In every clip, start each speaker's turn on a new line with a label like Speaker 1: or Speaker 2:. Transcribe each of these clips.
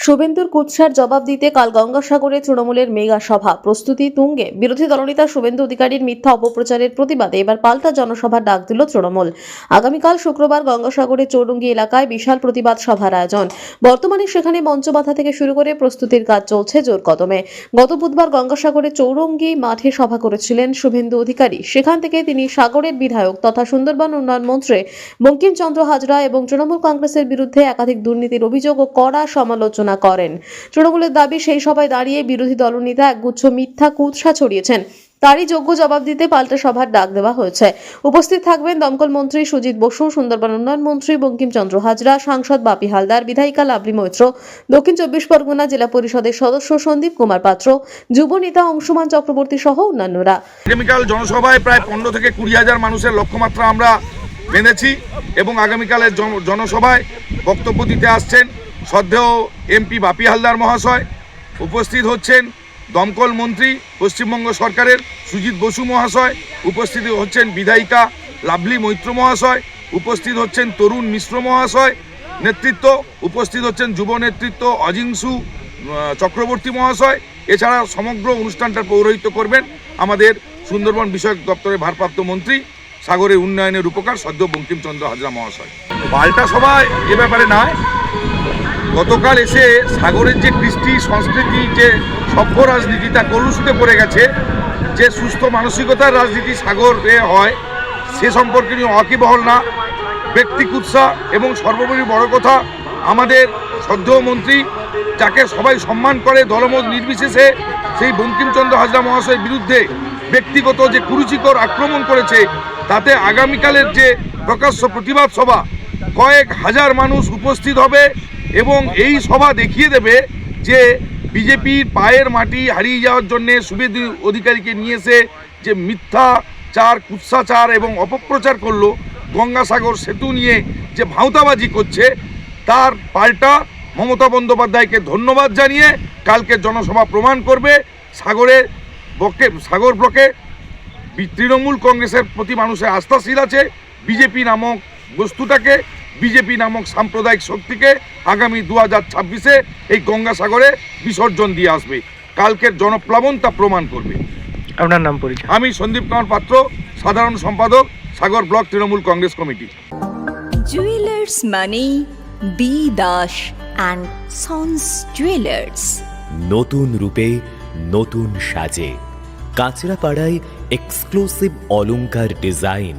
Speaker 1: শুভেন্দুর কুৎসার জবাব দিতে কাল গঙ্গাসাগরে তৃণমূলের মেগা সভা। প্রস্তুতি তুঙ্গে। বিরোধী দলনেতা শুভেন্দু অধিকারীর মিথ্যা অপপ্রচারের প্রতিবাদে এবার পাল্টা জনসভার ডাক দিল তৃণমূল। আগামীকাল শুক্রবার গঙ্গাসাগরের চৌরঙ্গি এলাকায় বিশাল প্রতিবাদ সভার আয়োজন। বর্তমানে সেখানে মঞ্চ বাঁধা থেকে শুরু করে প্রস্তুতির কাজ চলছে জোর কদমে। গত বুধবার গঙ্গাসাগরে চৌরঙ্গি মাঠে সভা করেছিলেন শুভেন্দু অধিকারী। সেখান থেকে তিনি সাগরের বিধায়ক তথা সুন্দরবন উন্নয়ন মন্ত্রী বঙ্কিমচন্দ্র হাজরা এবং তৃণমূল কংগ্রেসের বিরুদ্ধে একাধিক দুর্নীতির অভিযোগ ও কড়া সমালোচনা করেন। তৃণমূলের দাবি, সেই সভায় দাঁড়িয়ে বিরোধী দলনেতা একগুচ্ছ মিথ্যা কুৎসা ছড়িয়েছেন। তারই যোগ্য জবাব দিতে পাল্টা সভার ডাক দেওয়া হয়েছে। উপস্থিত থাকবেন দমকল মন্ত্রী সুজিত বসু, সুন্দরবন উন্নয়ন মন্ত্রী বঙ্কিমচন্দ্র হাজরা, সাংসদ বাপি হালদার, বিধায়িকা লাভলি মৈত্র, দক্ষিণ চব্বিশ পরগনা জেলা পরিষদের সদস্য সন্দীপ কুমার পাত্র, যুব নেতা অংশুমান চক্রবর্তী সহ অন্যান্যরা।
Speaker 2: আগামীকাল জনসভায় প্রায় পনেরো থেকে কুড়ি হাজার মানুষের লক্ষ্যমাত্রা আমরা বেঁধেছি এবং আগামীকালের জনসভায় বক্তব্য দিতে আসছেন শ্রদ্ধেয় এমপি বাপি হালদার মহাশয় উপস্থিত হচ্ছেন। দমকল মন্ত্রী, পশ্চিমবঙ্গ সরকারের সুজিত বসু মহাশয়, উপস্থিত হচ্ছেন বিধায়িকা লাভলি মৈত্র মহাশয়, উপস্থিত হচ্ছেন তরুণ মিশ্র মহাশয়, নেতৃত্ব, উপস্থিত হচ্ছেন যুব নেতৃত্ব অজিংসু চক্রবর্তী মহাশয়। এছাড়া সমগ্র অনুষ্ঠানটার পৌরোহিত্য করবেন আমাদের সুন্দরবন বিষয়ক দপ্তরের ভারপ্রাপ্ত মন্ত্রী সাগরের উন্নয়নের উপকার সদ্য বঙ্কিমচন্দ্র হাজরা মহাশয়। পাল্টা সভায় এ ব্যাপারে নয় গতকাল এসে সাগরের যে কৃষ্টি, সংস্কৃতি, যে সভ্য রাজনীতি, তা কলুষিতে পড়ে গেছে। যে সুস্থ মানসিকতার রাজনীতি সাগরে হয়, সে সম্পর্কে নিয়ে ওয়াকিবহল না। ব্যক্তি কুৎসা এবং সর্বোপরি বড় কথা, আমাদের শ্রদ্ধেয় মন্ত্রী, যাকে সবাই সম্মান করে, দলমত নির্বিশেষে সেই বঙ্কিমচন্দ্র হাজরা মহাশয়ের বিরুদ্ধে ব্যক্তিগত যে কুরুচিকর আক্রমণ করেছে, তাতে আগামীকালের যে প্রকাশ্য প্রতিবাদ সভা, কয়েক হাজার মানুষ উপস্থিত হবে। এবং এই সভা দেখিয়ে দেবে যে বিজেপির পায়ের মাটি হারিয়ে যাওয়ার জন্যে শুভেন্দু অধিকারীকে নিয়ে এসে যে মিথ্যাচার, কুৎসাচার এবং অপপ্রচার করল, গঙ্গাসাগর সেতু নিয়ে যে ভাঁওতাবাজি করছে, তার পাল্টা মমতা বন্দ্যোপাধ্যায়কে ধন্যবাদ জানিয়ে কালকে জনসভা প্রমাণ করবে। সাগরের বকে, সাগর ব্লকে তৃণমূল কংগ্রেসের প্রতি মানুষের আস্থাশীল আছে। বিজেপি নামক বস্তুটাকে বিজেপি নামক সাম্প্রদায়িক শক্তিকে আগামী দু হাজার ছাব্বিশে এই গঙ্গাসাগরে বিসর্জন দিয়ে আসবে। কালকের জনপ্লাবন তা প্রমাণ করবে।
Speaker 3: আপনার নাম পরিচয়?
Speaker 2: আমি সন্দীপ কুমার পাত্র সাধারণ সম্পাদক Sagar block Trinamool Congress committee.
Speaker 4: Jewellers মানে B Das and sons jewellers
Speaker 5: নতুন রূপে নতুন সাজে। কাঁচরাপাড়ায় এক্সক্লুসিভ অলংকার ডিজাইন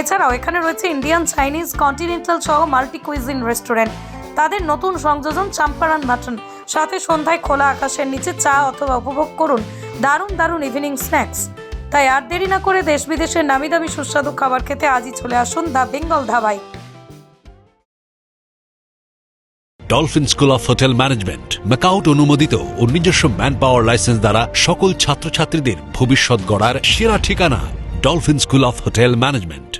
Speaker 6: এছাড়াও এখানে রয়েছে ইন্ডিয়ান চাইনিজ কন্টিনেন্টাল সহ মাল্টি কুইজিন রেস্টুরেন্ট তাদের নতুন সংযোজন চাম্পারান মাটন। সাথে সন্ধ্যায় খোলা আকাশের নিচে চা অথবা উপভোগ করুন। দারুণ দারুণ ইভিনিং স্ন্যাক্স তাই আর দেরি না করে দেশ বিদেশের নামি দামি সুস্বাদু খাবার খেতে আজই চলে আসুন the Bengal ধাবায়।
Speaker 7: Dolphin School of Hotel Management MAKAUT অনুমোদিত ও নিজস্ব ম্যান পাওয়ার লাইসেন্স দ্বারা সকল ছাত্রছাত্রীদের ভবিষ্যৎ গড়ার সেরা ঠিকানা Dolphin School of Hotel Management